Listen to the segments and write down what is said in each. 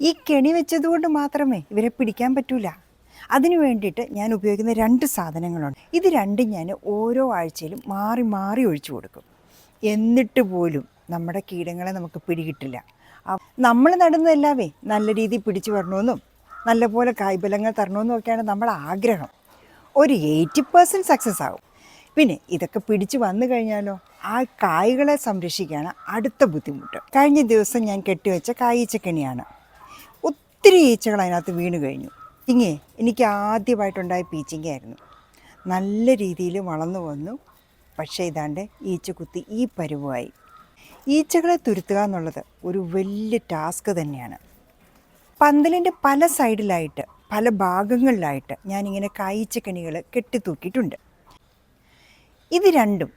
ഈ കെണി വെച്ചതുകൊണ്ട് മാത്രമേ ഇവരെ പിടിക്കാൻ പറ്റൂല. അതിനു വേണ്ടിയിട്ട് ഞാൻ ഉപയോഗിക്കുന്ന രണ്ട് സാധനങ്ങളുണ്ട്. ഇത് രണ്ടും ഞാൻ ഓരോ ആഴ്ചയിലും മാറി മാറി ഒഴിച്ചു കൊടുക്കും. എന്നിട്ട് പോലും നമ്മുടെ കീടങ്ങളെ നമുക്ക് പിടികിട്ടില്ല. നമ്മൾ നടുന്നതെല്ലാവേ നല്ല രീതിയിൽ പിടിച്ചു വരണമെന്നും നല്ലപോലെ കായ്ഫലങ്ങൾ തരണമെന്നും ഒക്കെയാണ് നമ്മുടെ ആഗ്രഹം. ഒരു എയ്റ്റി പെർസെന്റ് സക്സസ് ആകും പിന്നെ ഇതൊക്കെ പിടിച്ചു വന്നു കഴിഞ്ഞാലോ ആ കായ്കളെ സംരക്ഷിക്കുകയാണ് അടുത്ത ബുദ്ധിമുട്ട്. കഴിഞ്ഞ ദിവസം ഞാൻ കെട്ടിവെച്ച കായീച്ചക്കണിയാണ്. ഒത്തിരി ഈച്ചകൾ അതിനകത്ത് വീണ് കഴിഞ്ഞു. ഇങ്ങേ എനിക്ക് ആദ്യമായിട്ടുണ്ടായ പീച്ചിങ്ങയായിരുന്നു നല്ല രീതിയിൽ വളർന്നു വന്നു. പക്ഷേ ഇതാണ്ട് ഈച്ച കുത്തി ഈ പരുവായി ഈച്ചകളെ തുരുത്തുക എന്നുള്ളത് ഒരു വലിയ ടാസ്ക് തന്നെയാണ്. പന്തലിന്റെ പല സൈഡിലായിട്ട് പല ഭാഗങ്ങളിലായിട്ട് ഞാനിങ്ങനെ കായ്ച്ചക്കണികൾ കെട്ടിത്തൂക്കിയിട്ടുണ്ട്. ഇത് രണ്ടും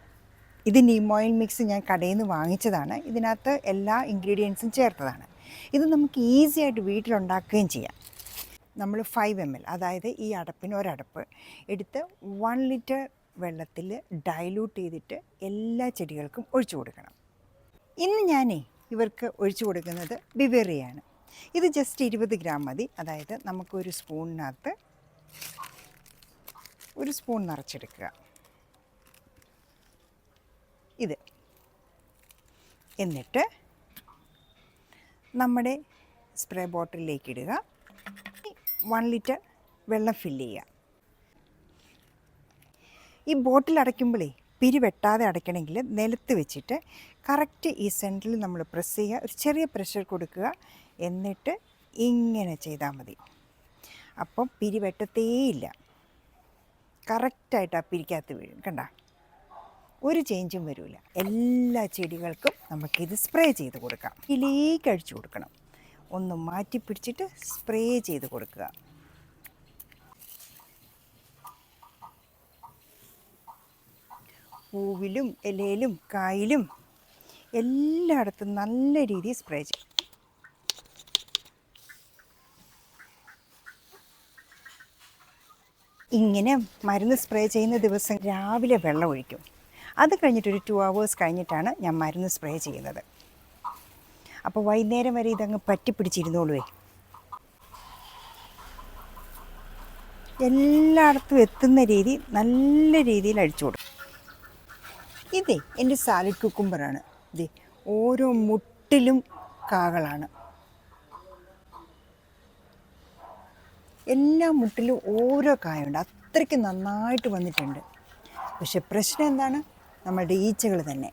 ഇത് നീമോയിൽ മിക്സ് ഞാൻ കടയിൽ നിന്ന് വാങ്ങിച്ചതാണ്. ഇതിനകത്ത് എല്ലാ ഇൻഗ്രീഡിയൻസും ചേർത്തതാണ്. ഇത് നമുക്ക് ഈസി ആയിട്ട് വീട്ടിലുണ്ടാക്കുകയും ചെയ്യാം. നമ്മൾ ഫൈവ് എം എൽ അതായത് ഈ അടപ്പിന് ഒരടപ്പ് എടുത്ത് വൺ ലിറ്റർ വെള്ളത്തിൽ ഡൈലൂട്ട് ചെയ്തിട്ട് എല്ലാ ചെടികൾക്കും ഒഴിച്ചു കൊടുക്കണം. ഇന്ന് ഞാനേ ഇവർക്ക് ഒഴിച്ചു കൊടുക്കുന്നത് ബിവേറിയാണ് ഇത് ജസ്റ്റ് ഇരുപത് ഗ്രാം മതി. അതായത് നമുക്കൊരു സ്പൂണിനകത്ത് ഒരു സ്പൂൺ നിറച്ചെടുക്കുക. ഇത്. എന്നിട്ട് നമ്മുടെ സ്പ്രേ ബോട്ടിലേക്ക് ഇടുക വൺ ലിറ്റർ വെള്ളം ഫില്ല് ചെയ്യുക. ഈ ബോട്ടിൽ അടയ്ക്കുമ്പോഴേ പിരിവെട്ടാതെ അടയ്ക്കണമെങ്കിൽ നിലത്ത് വെച്ചിട്ട് കറക്റ്റ് ഈ സെന്ററിൽ നമ്മൾ പ്രസ് ചെയ്യുക. ഒരു ചെറിയ പ്രഷർ കൊടുക്കുക. എന്നിട്ട് ഇങ്ങനെ ചെയ്താൽ മതി. അപ്പം പിരിവെട്ടത്തേയില്ല കറക്റ്റായിട്ട് ആ പിരിക്കകത്ത് വീഴും. കണ്ട? ഒരു ചേഞ്ചും വരില്ല എല്ലാ ചെടികൾക്കും നമുക്കിത് സ്പ്രേ ചെയ്ത് കൊടുക്കാം. ഇതിലേക്ക് അഴിച്ചു കൊടുക്കണം. ഒന്ന് മാറ്റി പിടിച്ചിട്ട് സ്പ്രേ ചെയ്ത് കൊടുക്കുക. പൂവിലും ഇലയിലും കായിലും എല്ലായിടത്തും നല്ല രീതിയിൽ സ്പ്രേ ചെയ്യും ഇങ്ങനെ മരുന്ന് സ്പ്രേ ചെയ്യുന്ന ദിവസം രാവിലെ വെള്ളം ഒഴിക്കും. അത് കഴിഞ്ഞിട്ടൊരു ടു അവേഴ്സ് കഴിഞ്ഞിട്ടാണ് ഞാൻ മരുന്ന് സ്പ്രേ ചെയ്യുന്നത്. അപ്പോൾ വൈകുന്നേരം വരെ ഇതങ്ങ് പറ്റിപ്പിടിച്ചിരുന്നോളുവേ എല്ലായിടത്തും എത്തുന്ന രീതി നല്ല രീതിയിൽ അഴിച്ചു കൊടുക്കും. ഇതേ എന്റെ സാലഡ് കുക്കുംബറാണ് ഇതേ ഓരോ മുട്ടിലും കാകളാണ്. എല്ലാ മുട്ടിലും ഓരോ കായുണ്ട്. അത്രയ്ക്ക് നന്നായിട്ട് വന്നിട്ടുണ്ട്. പക്ഷെ പ്രശ്നം എന്താണ്? നമ്മളുടെ ഈച്ചകൾ തന്നെ.